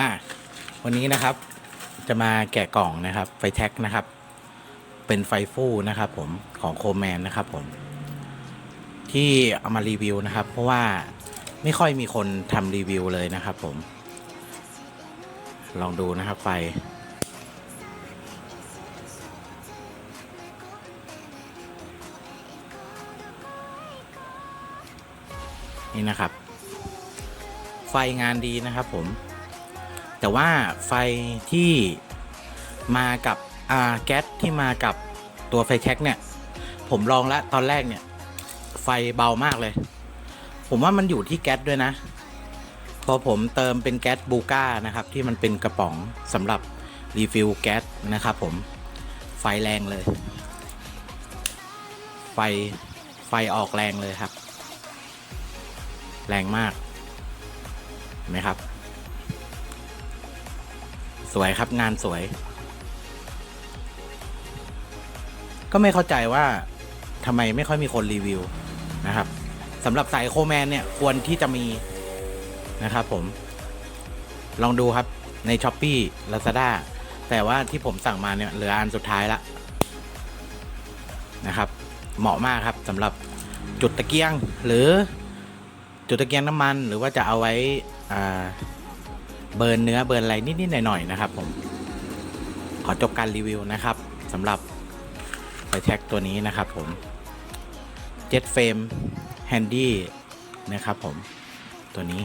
มา วันนี้นะครับ จะมาแกะกล่องนะครับ ไฟแท็กนะครับ เป็นไฟฟู่นะครับ ผมของโคแมนนะครับ ผม ที่เอามารีวิวนะครับ เพราะว่าไม่ค่อยมีคนทำรีวิวเลยนะครับ ผม ลองดูนะครับไฟนี่นะครับ ไฟงานดีนะครับผม แต่ว่าไฟที่มากับอ่าแก๊สที่มากับตัวไฟแช็กเนี่ย ผมลองแล้วตอนแรกเนี่ย ไฟเบามากเลย ผมว่ามันอยู่ที่แก๊สด้วยนะ พอผมเติมเป็นแก๊สบูก้านะครับ ที่มันเป็นกระป๋องสำหรับรีฟิลแก๊สนะครับผมไฟแรงเลย ไฟไฟออกแรงเลยครับ แรงมากเห็นไหมครับ สวยครับงานสวย ก็ไม่เข้าใจว่าทำไมไม่ค่อยมีคนรีวิวนะครับสำหรับสายโคแมนเนี่ยควรที่จะมีนะครับผม ลองดูครับใน s h อ p e e Lazada แต่ว่าที่ผมสั่งมาเนี่ยเหลืออันสุดท้ายละนะครับ เหมาะมากครับสำหรับจุดตะเกียงหรือจุดตะเกียงน้ำมัน หรือว่าจะเอาไว้อ่า เบิร์นเนื้อเบิร์นอะไรนิดๆหน่อยๆนะครับ ผม ขอจบการรีวิวนะครับสำหรับไฟแท็กตัวนี้นะครับ ผมเจ็ตเฟรมแฮนดี้นะครับ ผมตัวนี้